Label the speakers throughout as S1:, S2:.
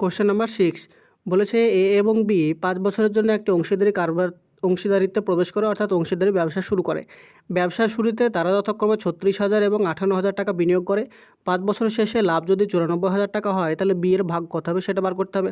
S1: Question number six বলেছে এ এবং B পাঁচ বছরের জন্য একটি অংশীদারি কারবার, অংশীদারিত্বে প্রবেশ করে, অর্থাৎ অংশীদারি ব্যবসা শুরু করে। ব্যবসার শুরুতে তারা যথাক্রমে ছত্রিশ হাজার এবং আঠান্ন হাজার টাকা বিনিয়োগ করে। পাঁচ বছর শেষে লাভ যদি চুরানব্বই হাজার টাকা হয়, তাহলে বিয়ের ভাগ কত হবে সেটা বার করতে হবে।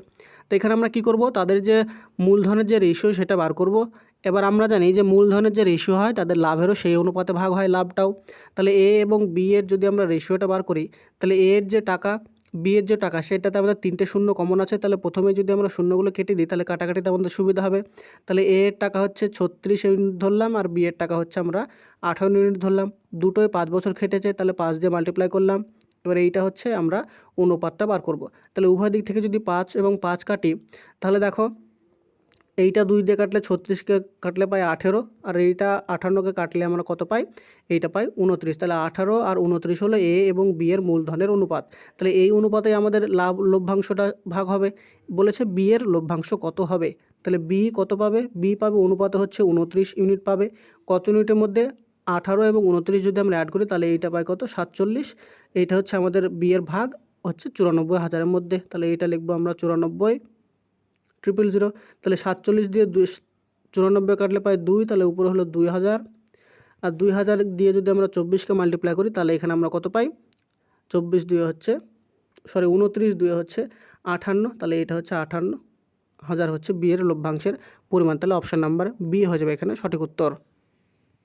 S1: তো এখানে আমরা কী করব? তাদের যে মূলধনের যে রেশিও সেটা বার করব। এবার আমরা জানি যে মূলধনের যে রেশিও হয়, তাদের লাভেরও সেই অনুপাতে ভাগ হয় লাভটাও। তাহলে এ এবং বি এর যদি আমরা রেশিওটা বার করি, তাহলে এ এর যে টাকা বি এর যে টাকা, সেটাতে আমাদের তিনটে শূন্য কমন আছে, তাহলে প্রথমে যদি আমরা শূন্যগুলো কেটে দিই, তাহলে কাটাকাটিতে আমাদের সুবিধা হবে। তাহলে এ এর টাকা হচ্ছে ছত্রিশ ইউনিট ধরলাম, আর বিয়ের টাকা হচ্ছে আমরা আঠারো ইউনিট ধরলাম। দুটোই পাঁচ বছর খেটেছে, তাহলে পাঁচ দিয়ে মাল্টিপ্লাই করলাম। এবার এইটা হচ্ছে আমরা অনুপাতটা বার করব। তাহলে উভয় দিক থেকে যদি পাঁচ এবং পাঁচ কাটি, তাহলে দেখো এইটা দুই দিয়ে কাটলে ছত্রিশকে কাটলে পাই আঠেরো, আর এইটা আঠান্নকে কাটলে আমরা কত পাই? এইটা পাই উনত্রিশ। তাহলে আঠারো আর উনত্রিশ হলো এ এবং বি এর মূলধনের অনুপাত। তাহলে এই অনুপাতে আমাদের লাভ, লভ্যাংশটা ভাগ হবে। বলেছে বি এর লভ্যাংশ কত হবে? তাহলে বি কত পাবে? বি পাবে অনুপাতে হচ্ছে উনত্রিশ ইউনিট পাবে। কত ইউনিটের মধ্যে? আঠারো এবং উনত্রিশ যদি আমরা অ্যাড করি, তাহলে এইটা পাই কত? সাতচল্লিশ। এইটা হচ্ছে আমাদের বি এর ভাগ, হচ্ছে চুরানব্বই হাজারের মধ্যে। তাহলে এইটা লিখব আমরা চুরানব্বই। ট্রিপল জিরো তাহলে সাতচল্লিশ দিয়ে দুই, চুরানব্বই কাটলে পাই দুই, তাহলে উপরে হলো দুই হাজার। আর দুই হাজার দিয়ে যদি আমরা চব্বিশকে মাল্টিপ্লাই করি, তাহলে এখানে আমরা কত পাই? চব্বিশ দুই হচ্ছে সরি উনত্রিশ দুই হচ্ছে আঠান্ন, তাহলে এটা হচ্ছে আঠান্ন। হাজার হচ্ছে বিয়ের লভ্যাংশের পরিমাণ, তাহলে অপশান নাম্বার বি হয়ে যাবে এখানে সঠিক উত্তর।